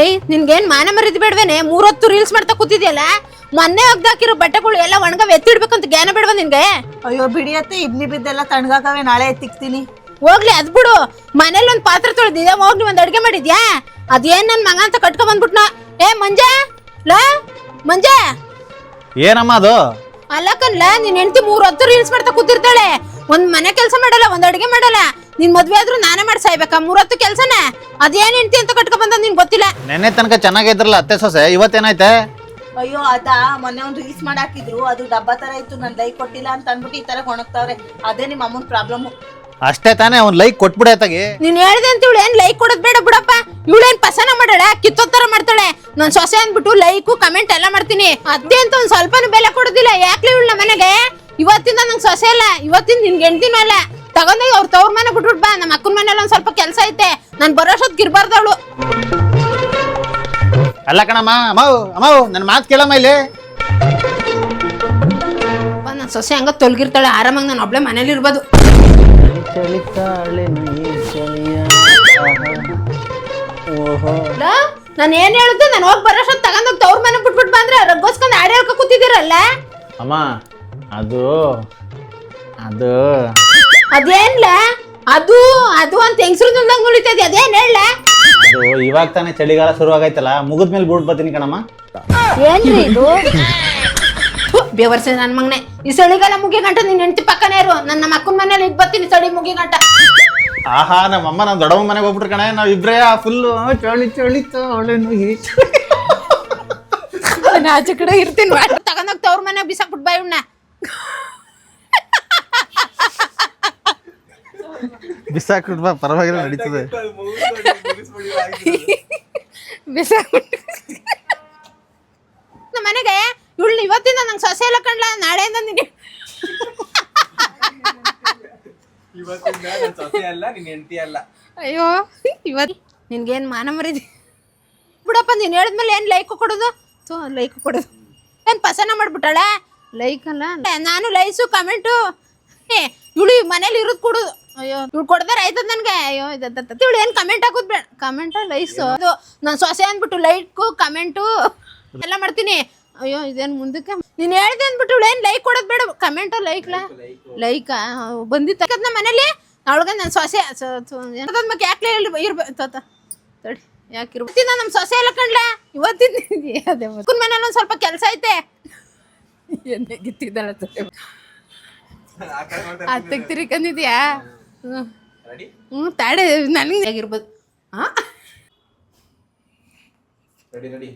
ಏಯ್ ನಿನ್ಗೇನ್ ಮಾನ ಮರಿದ್ ಬೇಡವೇನೆ? ಮೂರೊತ್ತು ರೀಲ್ಸ್ ಮಾಡ್ತಾ ಕೂತಿದ್ಯಲ್ಲ? ಮೊನ್ನೆ ಒಗ್ದಾಕಿರೋ ಬಟ್ಟೆಗಳು ಎಲ್ಲ ಒಣಗ ಎತ್ತಿಡ್ಬೇಕಂತ ಜ್ಞಾನ ಬೇಡವ ನಿನ್ಗೆ? ಅಯ್ಯೋ ಬಿಡಿಯತ್ತೆ ಇಬ್ನಿ ಬಿದ್ದೆಲ್ಲ ತಣ್ಣಗಾಕವೆ ನಾಳೆ ಎತ್ತಿಕ್ತೀನಿ. ಹೋಗ್ಲಿ ಅದ್ ಬಿಡು. ಮನೇಲಿ ಒಂದ್ ಪಾತ್ರೆ ತೊಳೆದಿದ್ಯಾ ಹೋಗ್ಲಿ ಒಂದ್ ಅಡ್ಗೆ ಮಾಡಿದ್ಯಾ? ಅದೇನ್ ನನ್ ಮಗ ಅಂತ ಕಟ್ಕೊ ಬಂದ್ಬಿಟ್ನ? ಏ ಮಂಜ? ಲಾ ಮಂಜ? ಏನಮ್ಮ ಅದು? ಅಲ್ಲ ಕನ್ಲ ನಿನ್ ಹೆಂಡತಿ ಮೂರ್ ಹೊತ್ತು ರೀಲ್ಸ್ ಮಾಡ್ತಾ ಕೂತಿರ್ತಾಳೆ. ಒಂದ್ ಮನೆ ಕೆಲಸ ಮಾಡಲ್ಲ ಒಂದ್ ಅಡ್ಗೆ ಮಾಡಲ್ಲ. ನಿನ್ ಮದ್ವೆ ಆದ್ರೂ ನಾನೇ ಮಾಡಿ ಸಾಯ್ಬೇಕಾ? ಕೆಲ್ಸನೆ? ಅದೇನ್ ಹೆಂಡತಿ ಅಂತ ಕಟ್ಕೊ ಬಂದ ನಿನ್ ಗೊತ್ತಿಲ್ಲ? ನೆನ್ನೆ ತನಕ ಚೆನ್ನಾಗಿದ್ರಲ್ಲ ಅತ್ತೆ ಸೊಸೆ ಇವತ್ತೇನಾಯ್ತೆ? ಅಯ್ಯೋ ಆತ ಮೊನ್ನೆ ಒಂದು ರೀಲ್ಸ್ ಮಾಡಾಕಿದ್ರು. ಅದು ಡಬ್ಬ ತರ ಇತ್ತು ನನ್ ಲೈಕ್ ಕೊಟ್ಟಿಲ್ಲ ಅಂತ ಅಂದ್ಬಿಟ್ಟು ಈ ತರ ಒಣಗ್ತಾವ್ರೆ. ಅದೇ ನಿಮ್ಮ ಅಮ್ಮನ್ ಪ್ರಾಬ್ಲಮ್. ಅಷ್ಟೇ ತಾನೇ ಅವ್ನ್ ಲೈಕ್ ಕೊಟ್ಬಿಡತ್ತಾಗಿ ನೀನ್ ಹೇಳ್ದೆ ಅಂತ ಇವಳು ಏನ್ ಲೈಕ್ ಕೊಡೋದ್ ಬೇಡ ಬಿಡಪ್ಪ. ಇವಳೇನ್ ಪಸನ ಮಾಡಾಳ? ಕಿತ್ತೋದ್ ತರ ಮಾಡ್ತಾಳೆ. ನನ್ ಸೊಸೆ ಅಂದ್ಬಿಟ್ಟು ಲೈಕು ಕಮೆಂಟ್ ಎಲ್ಲ ಮಾಡ್ತೀನಿ. ಅದೇ ಅಂತ ಒಂದ್ ಸ್ವಲ್ಪನೂ ಬೆಲೆ ಕೊಡೋದಿಲ್ಲ. ಯಾಕ್ಲೇ ಇವಳ ಮನೆಗೆ? ಇವತ್ತಿಂದ ನಂಗೆ ಸೊಸೆ ಅಲ್ಲ. ಇವತ್ತಿಂದ ನಿನ್ಗೆ ಹೆಂಡ್ತಿನೂ ಅಲ್ಲ. ತಗೊಂಡೋಗಿ ಅವ್ರ ತವ್ರ ಮನೆ ಬಿಟ್ಬಿಟ್ ಬಾ. ನಮ್ಮ ಅಕ್ಕನ ಮನೇಲಿ ಒಂದ್ ಸ್ವಲ್ಪ ಕೆಲಸ ಐತೆ. ನಾನ್ ಬರೋಷ್ಟೊತ್ತಿಗೆ ಗಿರ್ಬಾರ್ದವಳು. ಅಲ್ಲ ಕಣಮ್ಮ ಅಮ್ಮವು ಅಮ್ಮವು ನನ್ನ ಮಾತು ಕೇಳಮ್ಮ ಇಲ್ಲಿ. ನನ್ನ ಸೊಸೆ ಹಂಗ ತೊಲ್ಗಿರ್ತಾಳೆ. ಆರಾಮಾಗಿ ನಾನು ಒಬ್ಳೆ ಮನೇಲಿ ಇರ್ಬೋದು. ನಾನು ಏನ್ ಹೇಳುತ್ತೆ ನಾನು ಹೋಗಿ ಬರೋಷ್ಟೊತ್ತು ತಗೊಂಡೋಗಿ ತವ್ರ ಮನೆ ಬಿಟ್ಬಿಟ್ ಬಂದ್ರೆ ರಗ್ಗೋಸ್ಕೊಂಡು ಆಡಿ ಹೇಳ್ಕೊ ಕೂತಿದ್ದೀರಲ್ಲ? ಅಮ್ಮ ಅದು ಅದು ಅದೇನ್ಲ? ಅದು ಅದು ಅಂತ ಹೆಂಗಸ್ರು ನುಂದಂಗ್ ಉಳಿತದೆ ಅದೇನ್ ಹೇಳ ಅದು ಇವಾಗ ತಾನೇ ಚಳಿಗಾಲ ಶುರು ಆಗೈತಲ್ಲ ಮುಗಿದ್ಮೇಲೆ ಬೂಟ್ ಬರ್ತೀನಿ ಕಣಮ್ಮ. ಏನ್ರಿ ಇದು? ಬೇವರ್ಸ ನನ್ ಮಗನೆ. ಈ ಚಳಿಗಾಲ ಮುಗಿ ಗಂಟ ನಿನ್ ಹೆಂಡತಿ ಪಕ್ಕನೇ ಇರು. ನನ್ನ ನಮ್ಮ ಅಕ್ಕನ ಮನೇಲಿ ಇದ್ ಬರ್ತೀನಿ ಚಳಿ ಮುಗಿ ಗಂಟ ಆಹಾ ನಮ್ಮಮ್ಮ ನಾವು ದೊಡ್ಡಮ್ಮ ಮನೆಗೆ ಹೋಗ್ಬಿಟ್ರು ಕಣೆ. ನಾವ್ ಇಬ್ರೇ ಫುಲ್ ಚಳಿ ಚಳಿ ಚಳಿ ನುಗ್ಗಿ. ನಾನು ಆಚೆ ಕಡೆ ಇರ್ತೀನಿ. ತಗೊಂಡೋಗಿ ತವ್ರ ಮನೆ ಬಿಸಾಕ್ಬಿಟ್ ಬಾಯ್ ಬಿಸಾಕ್ಬಿಟ್ ಬಾ ಪರವಾಗಿಲ್ಲ ನಡೀತದೆ. ಬಿಸಾಕ್ಬಿಟ್ಟು ನಮ್ಮ ಮನೆಗೆ ಇವಳು ಇವತ್ತಿಂದ ನಂಗೆ ಸೊಸೆ ಎಲ್ಲ ಕಂಡ್ಲ ನಾಳೆಯಿಂದ ನಿನಗೆ. ಇವತ್ತಿಂದ ನನ್ ಅಲ್ಲ ನಿನ್ ಹೆಂಡತಿ ಅಲ್ಲ. ಅಯ್ಯೋ ಇವತ್ತು ನಿನ್ಗೇನು ಮಾನ ಮರಿದಿ ಬಿಡಪ್ಪ ನೀನು ಹೇಳಿದ್ಮೇಲೆ ಏನು ಲೈಕ್ ಕೊಡೋದು? ತೋ ಲೈಕ್ ಕೊಡೋದು. ಏನು ಪಸನ ಮಾಡ್ಬಿಟ್ಟಾಳೆ? ಲೈಕ್ ಅಲ್ಲ ನಾನು ಲೈಸು ಕಮೆಂಟು ಏ ಇವಳು ಮನೇಲಿ ಇರೋದು ಕೊಡೋದು. ಅಯ್ಯೋ ಇವ್ಳು ಕೊಡ್ದಾರ ಆಯ್ತದ ನನ್ಗೆ. ಅಯ್ಯೋ ಇದು ಇವಳು ಏನು ಕಮೆಂಟ್ ಹಾಕೋದು ಬೇಡ. ಕಮೆಂಟ್ ಲೈಸ್ ಅದು ನಾನು ಸೊಸೆ ಅಂದ್ಬಿಟ್ಟು ಲೈಕು ಕಮೆಂಟು ಎಲ್ಲ ಮಾಡ್ತೀನಿ. ಅಯ್ಯೋ ಇದೇನು ಮುಂದಕ್ಕೆ? ನೀನು ಹೇಳ್ದೆ ಅಂದ್ಬಿಟ್ಟು ಇವಳು ಏನು ಲೈಕ್ ಕೊಡೋದು ಬೇಡ. ಕಮೆಂಟ್ ಲೈಕ್ಲ ಲೈಕ್ ಬಂದಿತ್ತು. ನಮ್ಮ ಮನೇಲಿ ಅವಳಿಗೆ ನನ್ನ ಸೊಸೆ ಏನದ ಮಕ್ಕ ಯಾಕೆ ಇರ್ಬೇಕು ತೋತ ತಡಿ. ಯಾಕೆ ಇವತ್ತಿನ ನಮ್ಮ ಸೊಸೆ ಎಲ್ಲ ಕಣ್ಲ? ಇವತ್ತಿನ ಅದೇ ಕುನ್ ಮನೇಲಿ ಒಂದು ಸ್ವಲ್ಪ ಕೆಲಸ ಐತೆ? ಗಿತ್ತಿದ್ದಾಳ ಅತ್ತಕ್ಕೆ ತಿರ್ಕೊಂಡಿದ್ಯಾ ಹ್ಞೂ ತಾಡೆ ನನಗೆ ಆಗಿರ್ಬೋದು ಹಾಂ ರೆಡಿ ರೆಡಿ